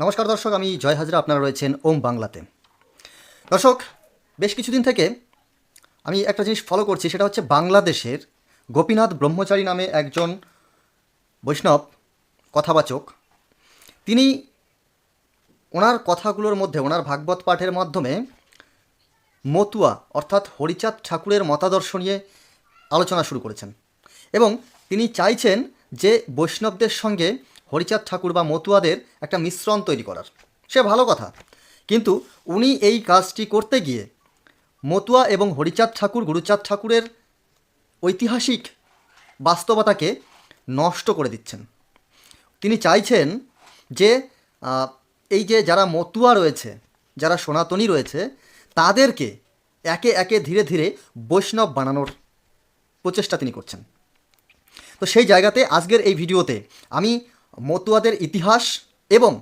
নমস্কার দর্শক, আমি জয় হাজরা, আপনারা রয়েছেন ওম বাংলাতে। দর্শক, বেশ কিছুদিন থেকে আমি একটা জিনিস ফলো করছি, সেটা হচ্ছে বাংলাদেশের গোপীনাথ ব্রহ্মচারী নামে একজন বৈষ্ণব কথাবাচক। তিনি ওনার কথাগুলোর মধ্যে, ওনার ভাগবত পাঠের মাধ্যমে মতুয়া, অর্থাৎ হরিচাঁদ ঠাকুরের মতাদর্শ নিয়ে আলোচনা শুরু করেছেন। এবং তিনি চাইছেন যে বৈষ্ণবদের সঙ্গে হরিচাঁদ ঠাকুর বা মতুয়াদের একটা মিশ্রণ তৈরি করার। সে ভালো কথা। কিন্তু উনি এই কাজটি করতে গিয়ে মতুয়া এবং হরিচাঁদ ঠাকুর, গুরুচাঁদ ঠাকুরের ঐতিহাসিক বাস্তবতাকে নষ্ট করে দিচ্ছেন। তিনি চাইছেন যে এই যে যারা মতুয়া রয়েছে, যারা সনাতনী রয়েছে, তাদেরকে একে একে ধীরে ধীরে বৈষ্ণব বানানোর প্রচেষ্টা তিনি করছেন। তো সেই জায়গাতে আজকের এই ভিডিওতে আমি মতুয়াদের ইতিহাস এবং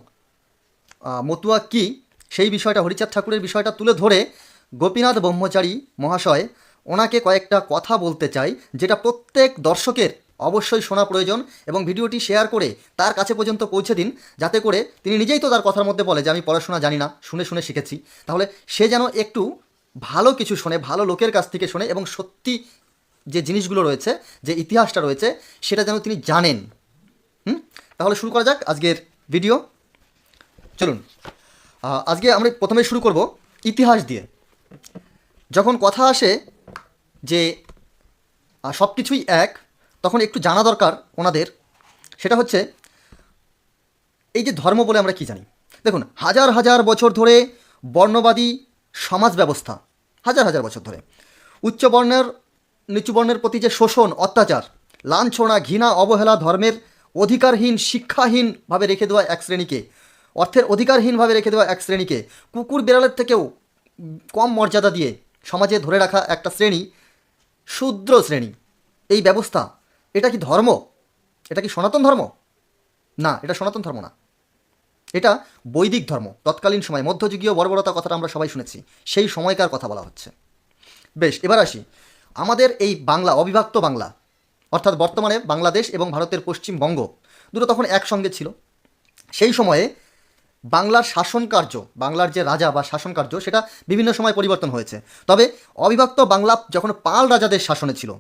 মতুয়া কি, সেই বিষয়টা, হরিচাঁদ ঠাকুরের বিষয়টা তুলে ধরে গোপীনাথ ব্রহ্মচারী মহাশয় ওনাকে কয়েকটা কথা বলতে চাই, যেটা প্রত্যেক দর্শকের অবশ্যই শোনা প্রয়োজন এবং ভিডিওটি শেয়ার করে তার কাছে পর্যন্ত পৌঁছে দিন, যাতে করে তিনি নিজেই তো তার কথার মধ্যে বলে যে, আমি পড়াশোনা জানি না, শুনে শুনে শিখেছি। তাহলে সে যেন একটু ভালো কিছু শোনে, ভালো লোকের কাছ থেকে শোনে এবং সত্যি যে জিনিসগুলো রয়েছে, যে ইতিহাসটা রয়েছে, সেটা যেন তিনি জানেন। তাহলে শুরু করা যাক আজকের ভিডিও চলুন। আজকে আমরা প্রথমে শুরু করব ইতিহাস দিয়ে। যখন কথা আসে যে সব কিছুই এক, তখন একটু জানা দরকার ওনাদের। সেটা হচ্ছে, এই যে ধর্ম বলে আমরা কি জানি? দেখুন, হাজার হাজার বছর ধরে বর্ণবাদী সমাজ ব্যবস্থা, হাজার হাজার বছর ধরে। উচ্চ বর্ণের, নিচু বর্ণের প্রতি যে শোষণ, অত্যাচার, লাঞ্ছনা, ঘৃণা, অবহেলা ধর্মের অধিকারহীন শিক্ষাহীনভাবে রেখে দেওয়া এক শ্রেণীকে। অর্থের অধিকারহীনভাবে রেখে দেওয়া এক শ্রেণীকে কুকুর বিড়ালের থেকেও কম মর্যাদা দিয়ে সমাজে ধরে রাখা একটা শ্রেণি শূদ্র শ্রেণি। এই ব্যবস্থা, এটা কি ধর্ম? এটা কি সনাতন ধর্ম? না, এটা সনাতন ধর্ম না। এটা বৈদিক ধর্ম, তৎকালীন সময়। মধ্যযুগীয় বর্বরতা কথাটা আমরা সবাই শুনেছি। সেই সময়কার কথা বলা হচ্ছে। বেশ, এবার আসি। আমাদের এই বাংলা, অবিভক্ত বাংলা অর্থাৎ বর্তমানে বাংলাদেশ এবং ভারতের পশ্চিমবঙ্গ দুটো তখন একসঙ্গে ছিল। সেই সময়ে বাংলার শাসন কার্য বাংলার যে রাজা বা শাসন কার্য সেটা বিভিন্ন সময় পরিবর্তন হয়েছে। তবে অবিভক্ত বাংলা যখন পাল রাজাদের শাসনে ছিল,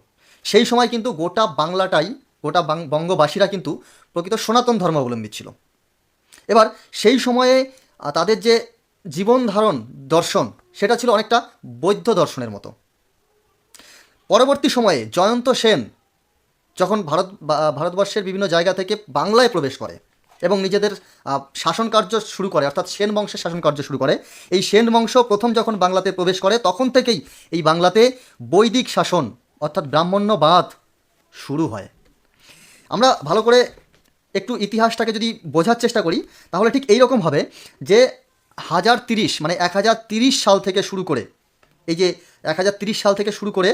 সেই সময় কিন্তু গোটা বাংলাটাই, গোটা বঙ্গবাসীরা কিন্তু প্রকৃত সনাতন ধর্মাবলম্বী ছিল। এবার সেই সময়ে তাদের যে জীবন ধারণ দর্শন, সেটা ছিল অনেকটা বৌদ্ধ দর্শনের মতো। পরবর্তী সময়ে জয়ন্ত সেন যখন ভারত ভারতবর্ষের বিভিন্ন জায়গা থেকে বাংলায় প্রবেশ করে এবং নিজেদের শাসন কার্য শুরু করে, অর্থাৎ সেন বংশের শাসন কার্য শুরু করে, এই সেন বংশ প্রথম যখন বাংলাতে প্রবেশ করে, তখন থেকেই এই বাংলাতে বৈদিক শাসন, অর্থাৎ ব্রাহ্মণ্যবাদ শুরু হয়। আমরা ভালো করে একটু ইতিহাসটাকে যদি বোঝার চেষ্টা করি, তাহলে ঠিক এই রকম হবে যে হাজার তিরিশ মানে এক হাজার তিরিশ সাল থেকে শুরু করে, এই যে এক সাল থেকে শুরু করে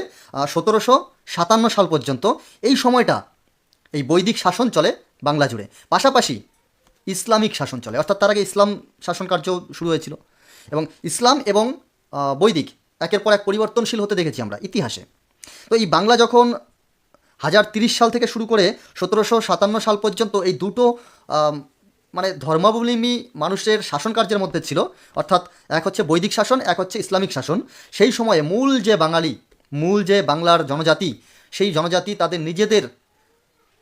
সতেরোশো সাতান্ন সাল পর্যন্ত এই সময়টা এই বৈদিক শাসন চলে বাংলা জুড়ে। পাশাপাশি ইসলামিক শাসন চলে, অর্থাৎ তার আগে ইসলাম শাসন কার্য শুরু হয়েছিল। এবং ইসলাম এবং বৈদিক একের পর এক পরিবর্তনশীল হতে দেখেছি আমরা ইতিহাসে। তো এই বাংলা যখন হাজার তিরিশ সাল থেকে শুরু করে সতেরোশো সাতান্ন সাল পর্যন্ত এই দুটো মানে ধর্মাবলম্বী মানুষের শাসন কার্যের মধ্যে ছিল, অর্থাৎ এক হচ্ছে বৈদিক শাসন, এক হচ্ছে ইসলামিক শাসন। সেই সময়ে মূল যে বাঙালি, মূল যে বাংলার জনজাতি, সেই জনজাতি তাদের নিজেদের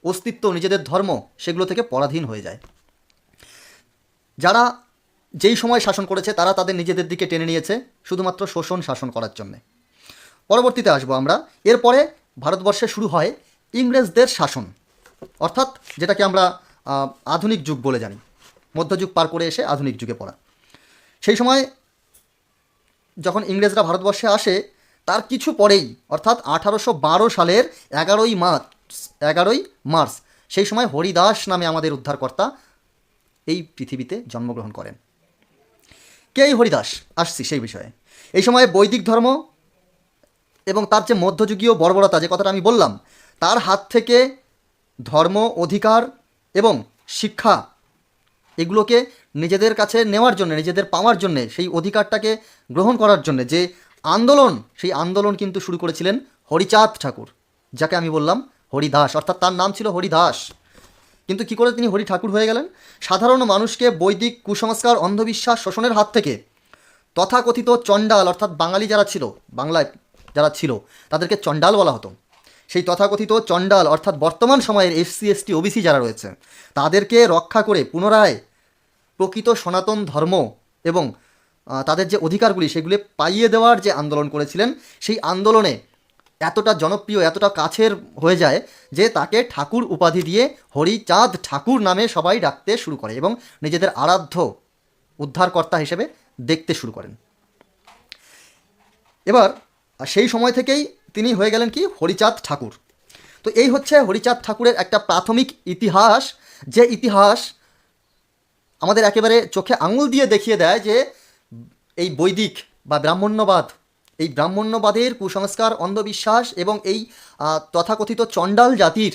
অস্তিত্ব, নিজেদের ধর্ম, সেগুলো থেকে পরাধীন হয়ে যায়। যারা যেই সময় শাসন করেছে, তারা তাদের নিজেদের দিকে টেনে নিয়েছে, শুধুমাত্র শোষণ শাসন করার জন্যে। পরবর্তীতে আসব আমরা। এরপরে ভারতবর্ষে শুরু হয় ইংরেজদের শাসন, অর্থাৎ যেটাকে আমরা আধুনিক যুগ বলে জানি। মধ্যযুগ পার করে এসে আধুনিক যুগে পড়া। সেই সময় যখন ইংরেজরা ভারতবর্ষে আসে, তার কিছু পরেই, অর্থাৎ আঠারোশো বারো সালের এগারোই মার্চ এগারোই মার্চ, সেই সময় হরিদাস নামে আমাদের উদ্ধারকর্তা এই পৃথিবীতে জন্মগ্রহণ করেন। কে এই হরিদাস? আসছি সেই বিষয়ে। এই সময় বৈদিক ধর্ম এবং তার যে মধ্যযুগীয় বর্বরতা, যে কথাটা আমি বললাম, তার হাত থেকে ধর্ম, অধিকার এবং শিক্ষা এগুলোকে নিজেদের কাছে নেওয়ার জন্য, নিজেদের পাওয়ার জন্য, সেই অধিকারটাকে গ্রহণ করার জন্য যে আন্দোলন, সেই আন্দোলন কিন্তু শুরু করেছিলেন হরিচাঁদ ঠাকুর, যাকে আমি বললাম হরিদাস, অর্থাৎ তার নাম ছিল হরিদাস। কিন্তু কি করে তিনি হরি ঠাকুর হয়ে গেলেন? সাধারণ মানুষকে বৈদিক কুসংস্কার, অন্ধবিশ্বাস শোষণের হাত থেকে তথাকথিত চণ্ডাল, অর্থাৎ বাঙালি যারা ছিল, বাংলায় যারা ছিল, তাদেরকে চণ্ডাল বলা হতো। সেই তথাকথিত চণ্ডাল অর্থাৎ বর্তমান সময়ের এসসি এসটি ওবিসি যারা রয়েছে, তাদেরকে রক্ষা করে পুনরায় প্রকৃত সনাতন ধর্ম এবং তাদের যে অধিকারগুলি সেগুলি পাইয়ে দেওয়ার যে আন্দোলন করেছিলেন, সেই আন্দোলনে এতটা জনপ্রিয়, এতটা কাছের হয়ে যায় যে তাকে ঠাকুর উপাধি দিয়ে হরিচাঁদ ঠাকুর নামে সবাই ডাকতে শুরু করে এবং নিজেদের আরাধ্য উদ্ধারকর্তা হিসেবে দেখতে শুরু করেন। এবার, সেই সময় থেকেই তিনি হয়ে গেলেন কি? হরিচাঁদ ঠাকুর। তো এই হচ্ছে হরিচাঁদ ঠাকুরের একটা প্রাথমিক ইতিহাস, যে ইতিহাস আমাদের একেবারে চোখে আঙুল দিয়ে দেখিয়ে দেয় যে এই বৈদিক বা ব্রাহ্মণ্যবাদ, এই ব্রাহ্মণ্যবাদের কুসংস্কার, অন্ধবিশ্বাস এবং এই তথাকথিত চণ্ডাল জাতির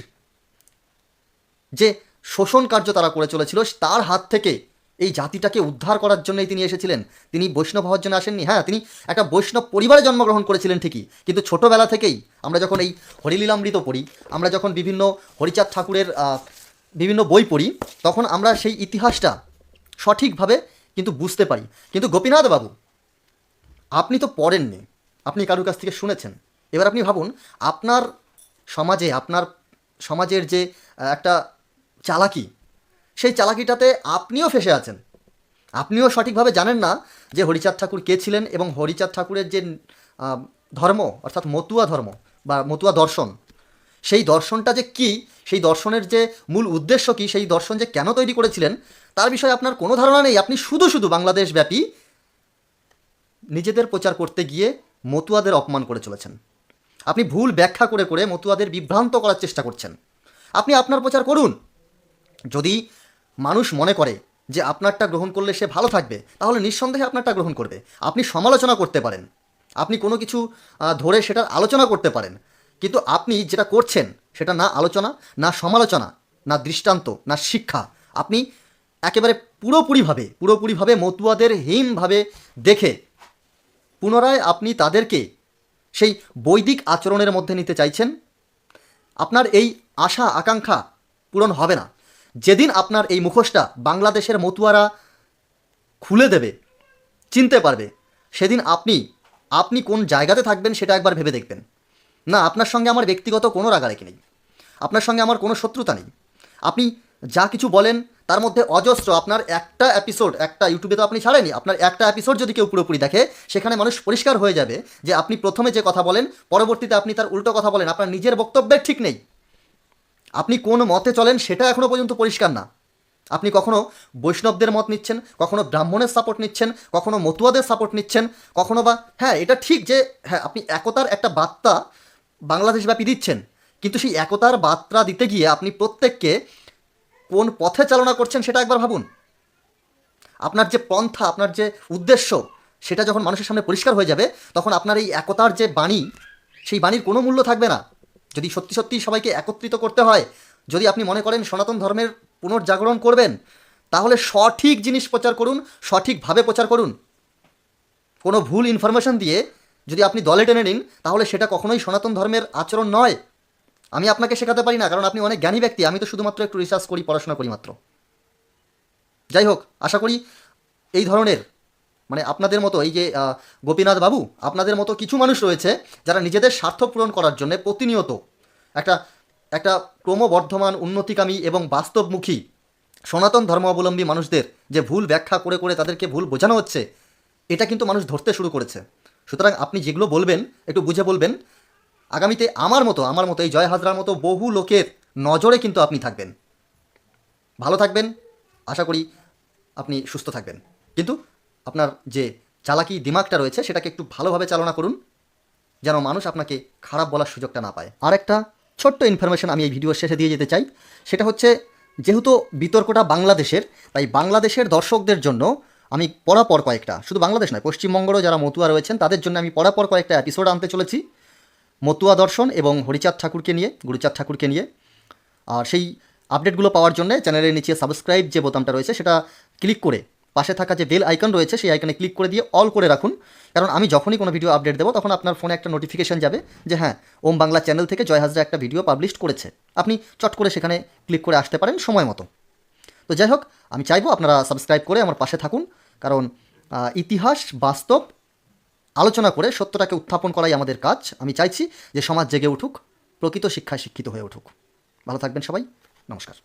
যে শোষণ কার্য তারা করে চলেছিল, তার হাত থেকে এই জাতিটাকে উদ্ধার করার জন্যই তিনি এসেছিলেন। তিনি বৈষ্ণব হওয়ার জন্য আসেননি। হ্যাঁ তিনি একটা বৈষ্ণব পরিবারে জন্মগ্রহণ করেছিলেন ঠিকই। কিন্তু ছোটোবেলা থেকেই আমরা যখন এই হরিলীলামৃত পড়ি, আমরা যখন বিভিন্ন হরিচাঁদ ঠাকুরের বিভিন্ন বই পড়ি, তখন আমরা সেই ইতিহাসটা সঠিকভাবে কিন্তু বুঝতে পারি। কিন্তু গোপীনাথ বাবু, আপনি তো পড়েননি। আপনি কারুর কাছ থেকে শুনেছেন। এবার আপনি ভাবুন, আপনার সমাজে, আপনার সমাজের যে একটা চালাকি সেই চালাকিটাতে আপনিও ফেসে আছেন। আপনিও সঠিকভাবে জানেন না যে হরিচাঁদ ঠাকুর কে ছিলেন এবং হরিচাঁদ ঠাকুরের যে ধর্ম, অর্থাৎ মতুয়া ধর্ম বা মতুয়া দর্শন, সেই দর্শনটা যে কি, সেই দর্শনের যে মূল উদ্দেশ্য কি, সেই দর্শন যে কেন তৈরি করেছিলেন, তার বিষয়ে আপনার কোনো ধারণা নেই। আপনি শুধু শুধু বাংলাদেশ ব্যাপী নিজেদের প্রচার করতে গিয়ে মতুয়াদের অপমান করে চলেছেন। আপনি ভুল ব্যাখ্যা করে করে মতুয়াদের বিভ্রান্ত করার চেষ্টা করছেন। আপনি আপনার প্রচার করুন। যদি মানুষ মনে করে যে আপনারটা গ্রহণ করলে সে ভালো থাকবে, তাহলে নিঃসন্দেহে আপনারটা গ্রহণ করবে। আপনি সমালোচনা করতে পারেন। আপনি কোনো কিছু ধরে সেটার আলোচনা করতে পারেন। কিন্তু আপনি যেটা করছেন, সেটা না আলোচনা, না সমালোচনা, না দৃষ্টান্ত, না শিক্ষা। আপনি একেবারে পুরোপুরিভাবে পুরোপুরিভাবে মতুয়াদের হীনভাবে দেখে পুনরায় আপনি তাদেরকে সেই বৈদিক আচরণের মধ্যে নিতে চাইছেন, আপনার এই আশা, আকাঙ্ক্ষা পূরণ হবে না। যেদিন আপনার এই মুখোশটা বাংলাদেশের মতুয়ারা খুলে দেবে, চিনতে পারবে, সেদিন আপনি আপনি কোন জায়গাতে থাকবেন সেটা একবার ভেবে দেখবেন। না, আপনার সঙ্গে আমার ব্যক্তিগত কোনো রাগারাগি নেই। আপনার সঙ্গে আমার কোনো শত্রুতা নেই। আপনি যা কিছু বলেন, তার মধ্যে অজস্র আপনার একটা এপিসোড একটা ইউটিউবে তো আপনি ছাড়েনি আপনার একটা এপিসোড যদি কেউ পুরোপুরি দেখে, সেখানে মানুষ পরিষ্কার হয়ে যাবে যে আপনি প্রথমে যে কথা বলেন, পরবর্তীতে আপনি তার উল্টো কথা বলেন, আপনার নিজের বক্তব্যের ঠিক নেই। আপনি কোন মতে চলেন সেটা এখনও পর্যন্ত পরিষ্কার না। আপনি কখনো বৈষ্ণবদের মত নিচ্ছেন, কখনো ব্রাহ্মণের সাপোর্ট নিচ্ছেন, কখনো মতুয়াদের সাপোর্ট নিচ্ছেন, কখনো বা হ্যাঁ এটা ঠিক যে হ্যাঁ আপনি একতার একটা বার্তা বাংলাদেশব্যাপী দিচ্ছেন, কিন্তু সেই একতার বার্তা দিতে গিয়ে আপনি প্রত্যেককে কোন পথে চালনা করছেন সেটা একবার ভাবুন। আপনার যে পন্থা, আপনার যে উদ্দেশ্য, সেটা যখন মানুষের সামনে পরিষ্কার হয়ে যাবে, তখন আপনার এই একতার যে বাণী, সেই বাণীর কোনো মূল্য থাকবে না। যদি সত্যি সত্যি সবাইকে একত্রিত করতে হয়, যদি আপনি মনে করেন সনাতন ধর্মের পুনর্জাগরণ করবেন, তাহলে সঠিক জিনিস প্রচার করুন সঠিকভাবে প্রচার করুন। কোনো ভুল ইনফরমেশন দিয়ে যদি আপনি দলে টেনে নিন, তাহলে সেটা কখনোই সনাতন ধর্মের আচরণ নয়। আমি আপনাকে শেখাতে পারি না, কারণ আপনি অনেক জ্ঞানী ব্যক্তি, আমি তো শুধুমাত্র একটু রিসার্চ করি, পড়াশোনা করি মাত্র। যাই হোক, আশা করি এই ধরনের মানে আপনাদের মতো এই যে গোপীনাথ বাবু, আপনাদের মতো কিছু মানুষ রয়েছে যারা নিজেদের স্বার্থ পূরণ করার জন্য প্রতিনিয়ত একটা একটা ক্রমবর্ধমান, উন্নতিকামী এবং বাস্তবমুখী সনাতন ধর্মাবলম্বী মানুষদের যে ভুল ব্যাখ্যা করে করে তাদেরকে ভুল বোঝানো হচ্ছে, এটা কিন্তু মানুষ ধরতে শুরু করেছে। সুতরাং আপনি যেগুলো বলবেন, একটু বুঝে বলবেন, আগামীতে আমার মতো আমার মতো এই জয় হাজরার মতো বহু লোকের নজরে কিন্তু আপনি থাকবেন। ভালো থাকবেন, আশা করি আপনি সুস্থ থাকবেন। কিন্তু আপনার যে চালাকি দিমাগটা রয়েছে, সেটাকে একটু ভালোভাবে চালনা করুন, যেন মানুষ আপনাকে খারাপ বলার সুযোগটা না পায়। আর একটা ছোট্ট ইনফরমেশন আমি এই ভিডিওর শেষে দিয়ে যেতে চাই, সেটা হচ্ছে যেহেতু বিতর্কটা বাংলাদেশের, তাই বাংলাদেশের দর্শকদের জন্য আমি পরাপর কয়েকটা, শুধু বাংলাদেশ নয়, পশ্চিমবঙ্গেরও যারা মতুয়া রয়েছেন, তাদের জন্য আমি পরাপর কয়েকটা এপিসোড আনতে চলেছি। মতুয়া দর্শন এবং হরিচাঁদ ঠাকুরকে নিয়ে, গুরুচাঁদ ঠাকুরকে নিয়ে। আর সেই আপডেটগুলো পাওয়ার জন্য চ্যানেলের নিচে সাবস্ক্রাইব যে বোতামটা রয়েছে, সেটা ক্লিক করে পাশে থাকা যে বেল আইকন রয়েছে, সেই আইকনে ক্লিক করে দিয়ে অল করে রাখুন। কারণ আমি যখনই কোনো ভিডিও আপডেট দেবো, তখন আপনার ফোনে একটা নোটিফিকেশন যাবে যে হ্যাঁ ওম বাংলা চ্যানেল থেকে জয় হাজরা একটা ভিডিও পাবলিশ করেছে। আপনি চট করে সেখানে ক্লিক করে আসতে পারেন সময় মতো। তো যাই হোক, আমি চাইব আপনারা সাবস্ক্রাইব করে আমার পাশে থাকুন। কারণ ইতিহাস, বাস্তব, আলোচনা করে সত্যটাকে উত্থাপন করাই আমাদের কাজ। আমি চাইছি যে সমাজ জেগে উঠুক, প্রকৃত শিক্ষায় শিক্ষিত হয়ে উঠুক। ভালো থাকবেন সবাই। নমস্কার।